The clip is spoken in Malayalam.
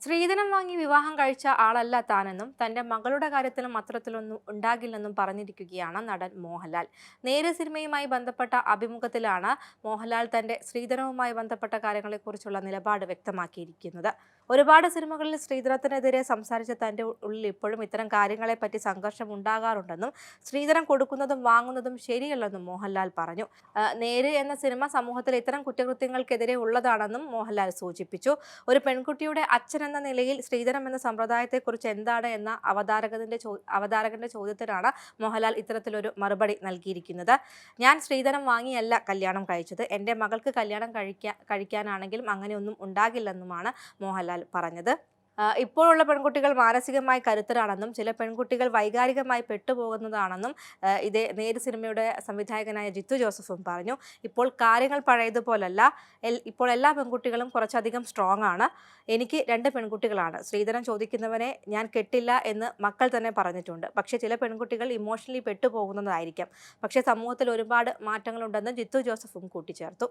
സ്ത്രീധനം വാങ്ങി വിവാഹം കഴിച്ച ആളല്ല താനെന്നും തന്റെ മകളുടെ കാര്യത്തിലും അത്തരത്തിലൊന്നും ഉണ്ടാകില്ലെന്നും പറഞ്ഞിരിക്കുകയാണ് നടൻ മോഹൻലാൽ. നേര് സിനിമയുമായി ബന്ധപ്പെട്ട അഭിമുഖത്തിലാണ് മോഹൻലാൽ തന്റെ സ്ത്രീധനവുമായി ബന്ധപ്പെട്ട കാര്യങ്ങളെക്കുറിച്ചുള്ള നിലപാട് വ്യക്തമാക്കിയിരിക്കുന്നത്. ഒരുപാട് സിനിമകളിൽ ശ്രീധരത്തിനെതിരെ സംസാരിച്ച തന്റെ ഉള്ളിൽ ഇപ്പോഴും ഇത്തരം കാര്യങ്ങളെപ്പറ്റി സംഘർഷം ഉണ്ടാകാറുണ്ടെന്നും ശ്രീധരൻ കൊടുക്കുന്നതും വാങ്ങുന്നതും ശരിയല്ലെന്നും മോഹൻലാൽ പറഞ്ഞു. നേര് എന്ന സിനിമ സമൂഹത്തിൽ ഇത്തരം കുറ്റകൃത്യങ്ങൾക്കെതിരെ ഉള്ളതാണെന്നും മോഹൻലാൽ സൂചിപ്പിച്ചു. ഒരു പെൺകുട്ടിയുടെ അച്ഛൻ എന്ന നിലയിൽ ശ്രീധരം എന്ന സമ്പ്രദായത്തെക്കുറിച്ച് എന്താണ് എന്ന അവതാരകന്റെ ചോ അവതാരകന്റെ ചോദ്യത്തിനാണ് മോഹൻലാൽ ഇത്തരത്തിലൊരു മറുപടി നൽകിയിരിക്കുന്നത്. ഞാൻ ശ്രീധരം വാങ്ങിയല്ല കല്യാണം കഴിച്ചത്. എന്റെ മകൾക്ക് കല്യാണം കഴിക്കാൻ കഴിക്കാനാണെങ്കിലും അങ്ങനെയൊന്നും ഉണ്ടാകില്ലെന്നുമാണ് മോഹൻലാൽ പറഞ്ഞത്. ഇപ്പോഴുള്ള പെൺകുട്ടികൾ മാനസികമായി കരുത്തരാണെന്നും ചില പെൺകുട്ടികൾ വൈകാരികമായി പെട്ടുപോകുന്നതാണെന്നും ഇതേ നേര് സിനിമയുടെ സംവിധായകനായ ജിത്തു ജോസഫും പറഞ്ഞു. ഇപ്പോൾ കാര്യങ്ങൾ പഴയതുപോലല്ല. ഇപ്പോൾ എല്ലാ പെൺകുട്ടികളും കുറച്ചധികം സ്ട്രോങ് ആണ്. എനിക്ക് രണ്ട് പെൺകുട്ടികളാണ്. ശ്രീധരൻ ചോദിക്കുന്നവനെ ഞാൻ കെട്ടില്ല എന്ന് മക്കൾ തന്നെ പറഞ്ഞിട്ടുണ്ട്. പക്ഷേ ചില പെൺകുട്ടികൾ ഇമോഷണലി പെട്ടുപോകുന്നതായിരിക്കാം. പക്ഷേ സമൂഹത്തിൽ ഒരുപാട് മാറ്റങ്ങളുണ്ടെന്ന് ജിത്തു ജോസഫും കൂട്ടിച്ചേർത്തു.